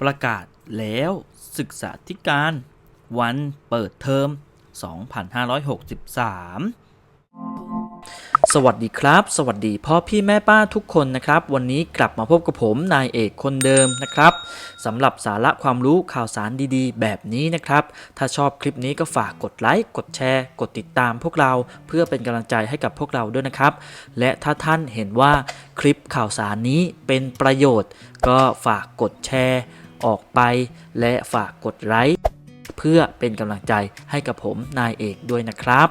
ประกาศแล้วศึกษาธิการวันเปิดเทอม 2563 สวัสดีครับ สวัสดีพ่อพี่แม่ป้าทุกคนนะครับ วันนี้กลับมาพบกับผมนายเอกคนเดิมนะครับสำหรับสาระความรู้ข่าวสารดีๆ แบบนี้นะครับ ถ้าชอบคลิปนี้ก็ฝากกดไลค์กดแชร์ กดติดตามพวกเราเพื่อเป็นกำลังใจให้กับพวกเราด้วยนะครับ และถ้าท่านเห็นว่าคลิปข่าวสารนี้เป็นประโยชน์ ก็ฝากกดแชร์ ออกไป และฝากกดไลค์เพื่อเป็นกำลังใจให้กับผมนายเอกด้วยนะครับ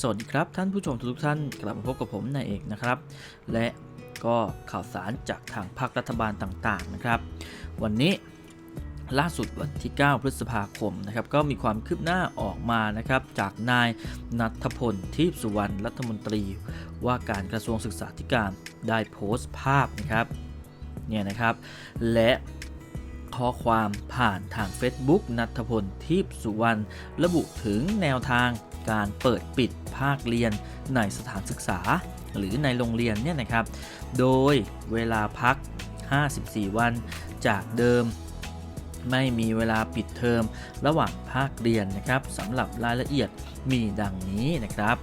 สวัสดีครับท่านผู้ชมทุกท่านกลับมาพบกับผมนายเอกนะครับ และก็ข่าวสารจากทางภาครัฐบาลต่างๆนะครับ วันนี้ ล่าสุดวันที่ 9 พฤษภาคมนะครับก็มีความคืบหน้าออกมานะครับจากนายนัทพลทิพสุวรรณรัฐมนตรี ว่าการกระทรวงศึกษาธิการได้โพสต์ภาพนะครับเนี่ยนะครับ และข้อความผ่านทาง Facebook นัทพลทิพสุวรรณระบุถึงแนวทางการเปิดปิดภาคเรียนในสถานศึกษา หรือในโรงเรียนเนี่ยนะครับ โดยเวลาพัก 54 วันจากเดิม ไม่มีเวลาปิดเทอมระหว่างภาคเรียนนะครับสำหรับรายละเอียดมีดังนี้นะครับ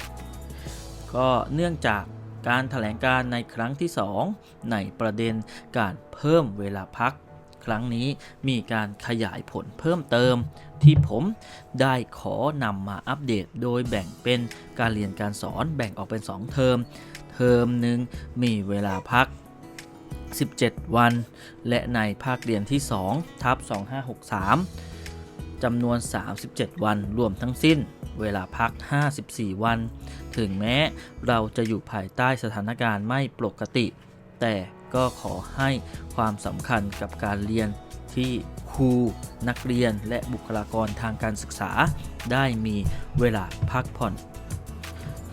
ก็เนื่องจากการถแถลงการในครั้งที่ 2 ในประเด็นการเพิ่มเวลาพัก ครั้งนี้มีการขยายผลเพิ่มเติม ที่ผมได้ขอนำมาอัปเดตโดยแบ่งเป็นการเรียนการสอนแบ่งออกเป็น 2 เทอม เทอมหนึ่งมีเวลาพัก 17 วัน และในภาคเรียนที่2ทับ2563จำนวน 37 วันรวมทั้งสิ้น เวลาพัก 54 วัน ถึงแม้เราจะอยู่ภายใต้สถานการณ์ไม่ปกติ แต่ก็ขอให้ความสำคัญกับการเรียนที่ครูนักเรียนและบุคลากรทางการศึกษา ได้มีเวลาพักผ่อน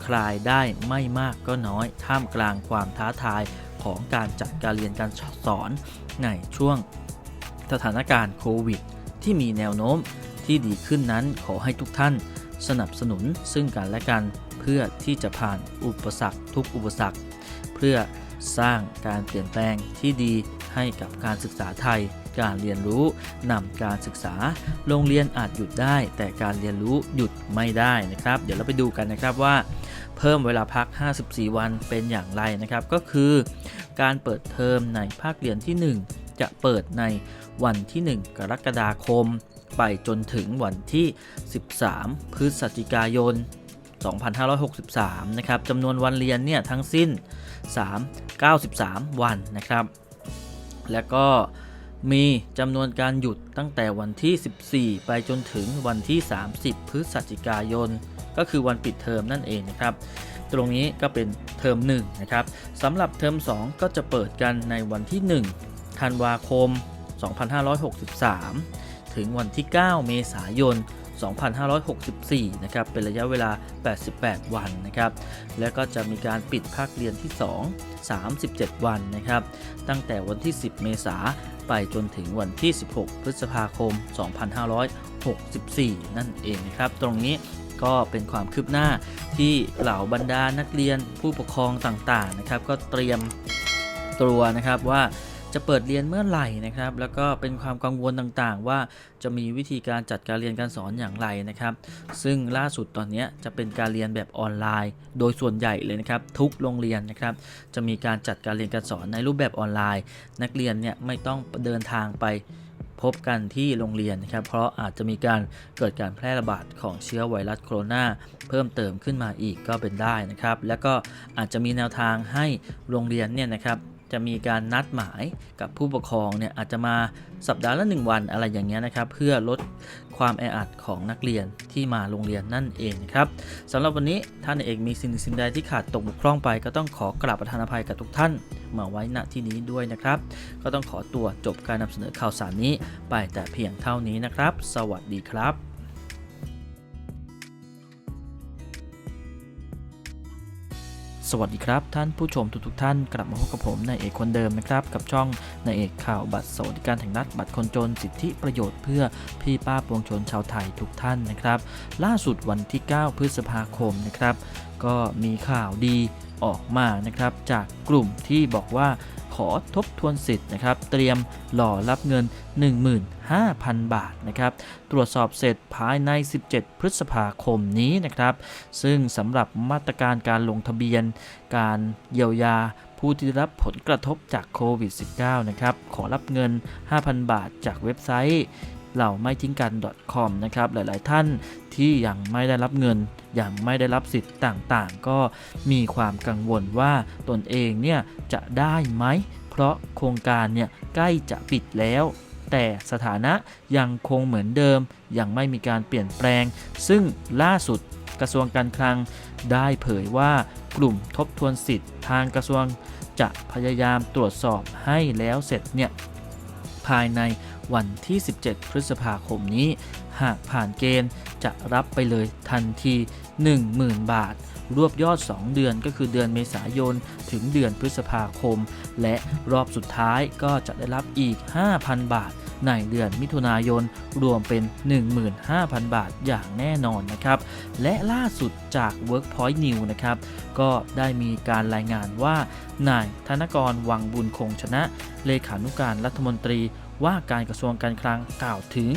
คลายได้ไม่มากก็น้อยท่ามกลางความท้าทาย ของการจัดการเรียนการสอนในช่วงสถานการณ์โควิด ที่มีแนวโน้มที่ดีขึ้นนั้นขอให้ทุกท่านสนับสนุนซึ่งกันและกันเพื่อที่จะผ่านอุปสรรคทุกอุปสรรค เพื่อสร้างการเปลี่ยนแปลงที่ดีให้กับการศึกษาไทย การเรียนรู้นำการศึกษา โรงเรียนอาจหยุดได้ แต่การเรียนรู้หยุดไม่ได้นะครับ เดี๋ยวเราไปดูกันนะครับว่า เพิ่มเวลาพัก 54 วันเป็นอย่างไรนะครับ ก็คือการเปิดเทอมในภาคเรียนที่ 1 จะเปิดในวันที่ 1 กรกฎาคม ไปจนถึงวันที่ 13 พฤศจิกายน 2563 นะครับจำนวนวันเรียนเนี่ยทั้งสิ้น 3 93 วันนะครับ แล้วก็มีจำนวนการหยุดตั้งแต่วันที่ 14 ไปจนถึงวันที่ 30 พฤศจิกายน ก็คือวันปิดเทอมนั่นเองนะครับ ตรงนี้ก็เป็นเทอม1นะครับสำหรับเทอม2 ก็จะเปิดกันในวันที่ 1 ธันวาคม 2563 ถึงวันที่ 9 เมษายน 2564 นะครับ เป็นระยะเวลา 88 วันนะครับ แล้วก็จะมีการปิดภาคเรียนที่ 2 37 วันนะครับ ตั้งแต่วันที่ 10 เมษาไปจนถึงวันที่ 16 พฤษภาคม 2564 นั่นเองนะครับ ตรงนี้ ก็เป็นความคืบหน้าที่เหล่าบรรดานักเรียนผู้ปกครองต่างๆนะครับ ก็เตรียมตัวนะครับว่าจะเปิดเรียนเมื่อไหร่นะครับ แล้วก็เป็นความกังวลต่างๆ ว่าจะมีวิธีการจัดการเรียนการสอนอย่างไรนะครับ ซึ่งล่าสุดตอนนี้จะเป็นการเรียนแบบออนไลน์ โดยส่วนใหญ่เลยนะครับ ทุกโรงเรียนนะครับ จะมีการจัดการเรียนการสอนในรูปแบบออนไลน์ นักเรียนเนี่ยไม่ต้องเดินทางไป พบกันที่โรงเรียนนะครับ เพราะอาจจะมีการเกิดการแพร่ระบาดของเชื้อไวรัสโคโรนาเพิ่มเติมขึ้นมาอีกก็เป็นได้นะครับ แล้วก็อาจจะมีแนวทางให้โรงเรียนเนี่ยนะครับจะมีการนัดหมายกับผู้ปกครองเนี่ยอาจจะมาสัปดาห์ละ 1 วันอะไรอย่างเงี้ยนะครับ เพื่อลด ความแออัดของนักเรียนที่มาโรงเรียนนั่นเองนะครับสำหรับวันนี้ท่านเอกมีสิ่งสิ่งใดที่ขาดตกบกพร่องไป ก็ต้องขอกราบประทานอภัยกับทุกท่านมาไว้ณที่นี้ด้วยนะครับ ก็ต้องขอตัวจบการนำเสนอข่าวสารนี้ไปแต่เพียงเท่านี้นะครับ สวัสดีครับ สวัสดีครับ ท่านผู้ชมทุกๆท่านกลับมาพบกับผมนายเอกคนเดิมนะครับ กับช่องนายเอกข่าวบัตรสวัสดิการแห่งรัฐบัตรคนจนสิทธิประโยชน์เพื่อพี่ป้าปวงชนชาวไทยทุกท่านนะครับ ล่าสุดวันที่ 9 พฤษภาคมนะครับ ก็มีข่าวดีออกมานะครับ จากกลุ่มที่บอกว่าขอทบทวนสิทธิ์นะครับ เตรียมหล่อรับเงิน 5,000 บาทนะครับ ตรวจสอบเสร็จภายใน 17 พฤษภาคมนี้นะครับ ซึ่งสำหรับมาตรการการลงทะเบียน การเยียวยาผู้ที่ได้รับผลกระทบจากโควิด -19 นะครับ ขอรับเงิน 5,000 บาทจากเว็บไซต์เหล่าไม่ทิ้งกัน .com นะครับ หลาย ๆ ท่านที่ยังไม่ได้รับเงิน ยังไม่ได้รับสิทธิ์ต่าง ๆ ก็มีความกังวลว่าตนเองเนี่ยจะได้ไหม เพราะโครงการเนี่ยใกล้จะปิดแล้ว แต่สถานะยังคงเหมือนเดิม ยังไม่มีการเปลี่ยนแปลง ซึ่งล่าสุดกระทรวงการคลังได้เผยว่ากลุ่มทบทวนสิทธิ์ทางกระทรวงจะพยายามตรวจสอบให้แล้วเสร็จเนี่ยภายในวันที่ 17 พฤษภาคมนี้ หากผ่านเกณฑ์จะรับไปเลยทันที 10,000 บาท รวบยอด 2 เดือนก็คือเดือนเมษายน ถึงเดือนพฤษภาคม และรอบสุดท้ายก็จะได้รับอีก 5,000 บาท ในเดือนมิถุนายนรวมเป็น 15,000 บาทอย่างแน่นอนนะครับ และล่าสุดจาก Workpoint New นะครับก็ได้มีการรายงานว่านายธนกรวังบุญคงชนะ เลขานุการรัฐมนตรีว่าการกระทรวงการคลังกล่าวถึง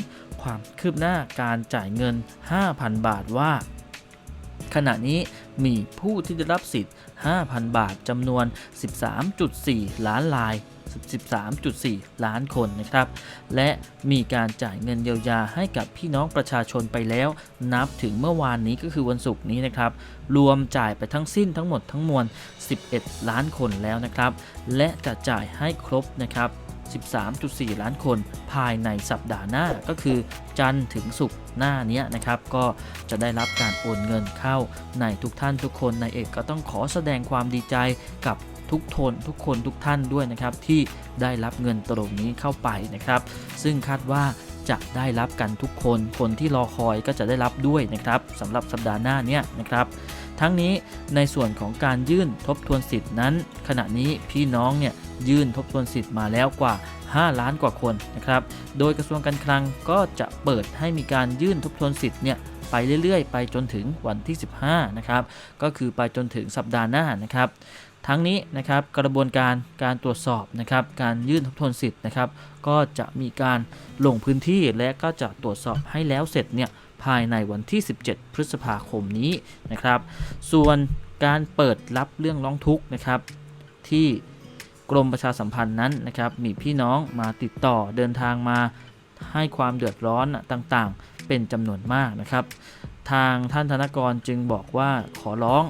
ความคืบหน้าการจ่ายเงิน 5,000 บาทว่า ขณะนี้มีผู้ที่ได้รับสิทธิ์ 5,000 บาทจำนวน 13.4 ล้านลาย 13.4 ล้านคนนะครับ และมีการจ่ายเงินเยียวยาให้กับพี่น้องประชาชนไปแล้ว นับถึงเมื่อวานนี้ก็คือวันศุกร์นี้นะครับ รวมจ่ายไปทั้งสิ้นทั้งหมดทั้งมวล 11 ล้านคนแล้วนะครับ และจะจ่ายให้ครบนะครับ 13.4 ล้านคนภายในสัปดาห์หน้าก็คือจันทร์ถึงศุกร์หน้านี้นะครับ ก็จะได้รับการโอนเงินเข้าในทุกท่านทุกคนในเอกก็ต้องขอแสดงความดีใจกับทุกทนทุกคนทุกท่านด้วยนะครับที่ได้รับเงินตรงนี้เข้าไปนะครับ ซึ่งคาดว่า จะได้รับกันทุกคน คนที่รอคอยก็จะได้รับด้วยนะครับสำหรับสัปดาห์หน้าเนี้ยนะครับ ทั้งนี้ในส่วนของการยื่นทบทวนสิทธินั้น ขณะนี้พี่น้องเนี่ยยื่นทบทวนสิทธิ์มาแล้วกว่า 5 ล้านกว่าคนนะครับ โดยกระทรวงการคลังก็จะเปิดให้มีการยื่นทบทวนสิทธิ์เนี่ยไปเรื่อยๆ ไปจนถึงวันที่ 15 นะครับ ก็คือไปจนถึงสัปดาห์หน้านะครับ ทั้งนี้นะครับกระบวนการการตรวจสอบนะครับการยื่นทบทวนสิทธิ์นะครับก็จะมีการลงพื้นที่และก็จะตรวจสอบให้แล้วเสร็จเนี่ยภายในวันที่ 17 พฤษภาคมนี้นะครับ ส่วนการเปิดรับเรื่องร้องทุกข์นะครับที่กรมประชาสัมพันธ์นั้นนะครับมีพี่น้องมาติดต่อเดินทางมาให้ความเดือดร้อนต่างๆ เป็นจำนวนมากนะครับ ทางท่านธนกรจึงบอกว่าขอร้อง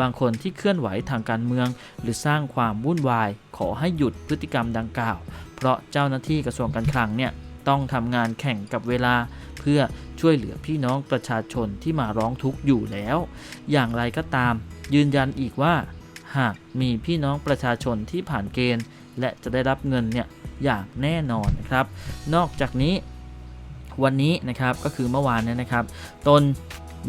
บางคนที่เคลื่อนไหวทางการเมือง หรือสร้างความวุ่นวาย ขอให้หยุดพฤติกรรมดังกล่าว เพราะเจ้าหน้าที่กระทรวงการคลังเนี่ยต้องทำงานแข่งกับเวลา เพื่อช่วยเหลือพี่น้องประชาชนที่มาร้องทุกข์อยู่แล้ว อย่างไรก็ตาม ยืนยันอีกว่า หากมีพี่น้องประชาชนที่ผ่านเกณฑ์ และจะได้รับเงินเนี่ยอย่างแน่นอนนะครับ นอกจากนี้วันนี้นะครับก็คือเมื่อวานเนี่ยนะครับ ตน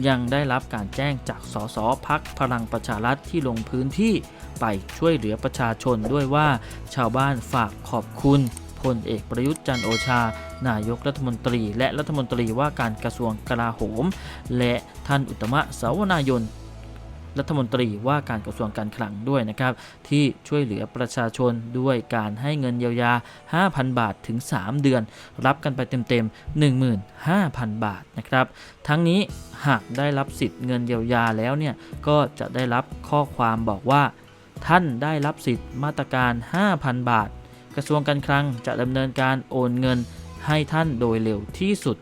ยังได้รับการแจ้งจากสสพักพลังประชารัฐที่ลงพื้นที่ไปช่วยเหลือประชาชนด้วยว่า ชาวบ้านฝากขอบคุณพลเอกประยุทธ์จันโอชา นายกรัฐมนตรี และรัฐมนตรีว่าการกระทรวงกลาโหม และท่านอุตตมะสาวนายน รัฐมนตรีว่าการกระทรวงการคลังด้วยนะครับ ที่ช่วยเหลือประชาชนด้วยการให้เงินเยียวยา 5,000 บาทถึง 3 เดือน รับกันไปเต็มๆ 15,000 บาทนะครับ ทั้งนี้หากได้รับสิทธิ์เงินเยียวยาแล้วเนี่ยก็จะได้รับข้อความบอกว่า ท่านได้รับสิทธิ์มาตรการ 5,000 บาท กระทรวงการคลังจะดำเนินการโอนเงินให้ท่านโดยเร็วที่สุด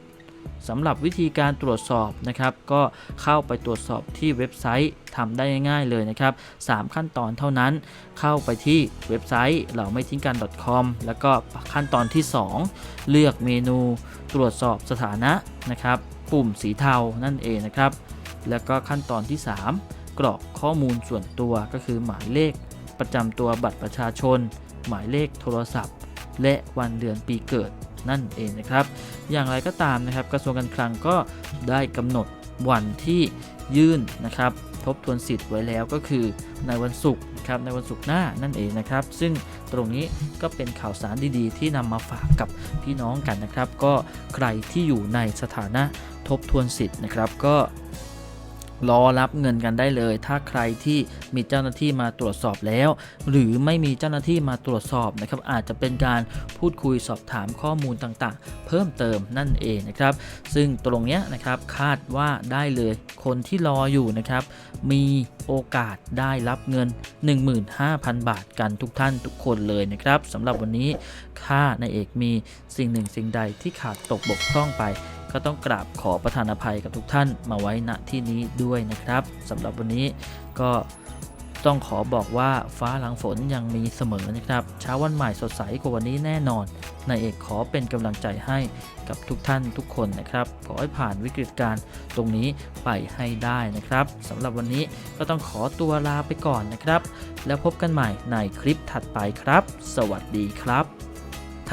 สำหรับวิธีการตรวจสอบนะครับ ก็เข้าไปตรวจสอบที่เว็บไซต์ทำได้ง่ายๆเลยนะครับ 3 ขั้นตอนเท่านั้น เข้าไปที่เว็บไซต์เราไม่ทิ้งกัน .com แล้วก็ขั้นตอนที่ 2 เลือกเมนูตรวจสอบสถานะนะครับ ปุ่มสีเทานั่นเองนะครับ แล้วก็ขั้นตอนที่ 3 กรอกข้อมูลส่วนตัวก็คือหมายเลขประจำตัวบัตรประชาชน หมายเลขโทรศัพท์ และวันเดือนปีเกิด นั่นเองนะครับ อย่างไรก็ตามนะครับ กระทรวงการคลังก็ได้กำหนดวันที่ยื่นนะครับ ทบทวนสิทธิ์ไว้แล้วก็คือในวันศุกร์นะครับในวันศุกร์หน้านั่นเองนะครับ ซึ่งตรงนี้ก็เป็นข่าวสารดีๆ ที่นำมาฝากกับพี่น้องกันนะครับ ก็ใครที่อยู่ในสถานะทบทวนสิทธิ์นะครับ ก็ รอรับเงินกันได้เลย ถ้าใครที่มีเจ้าหน้าที่มาตรวจสอบแล้ว หรือไม่มีเจ้าหน้าที่มาตรวจสอบนะครับอาจจะเป็นการพูดคุยสอบถามข้อมูลต่างๆ เพิ่มเติมนั่นเองนะครับซึ่งตรงเนี้ยนะครับคาดว่าได้เลยคนที่รออยู่นะครับมีโอกาสได้รับเงิน 15,000 บาทกันทุกท่านทุกคนเลยนะครับสำหรับวันนี้ข้านายเอกมีสิ่งหนึ่งสิ่งใดที่ขาดตกบกพร่องไป ก็ต้องกราบขอประทานอภัยกับทุกท่านมาไว้ณที่นี้ด้วยนะครับสำหรับวันนี้ก็ต้องขอบอกว่าฟ้าหลังฝนยังมีเสมอนะครับเช้าวันใหม่สดใสกว่าวันนี้แน่นอนนายเอกขอเป็นกำลังใจให้กับทุกท่านทุกคนนะครับขอให้ผ่านวิกฤตการณ์ตรงนี้ไปให้ได้นะครับสำหรับวันนี้ก็ต้องขอตัวลาไปก่อนนะครับ แล้วพบกันใหม่ในคลิปถัดไปครับ สวัสดีครับ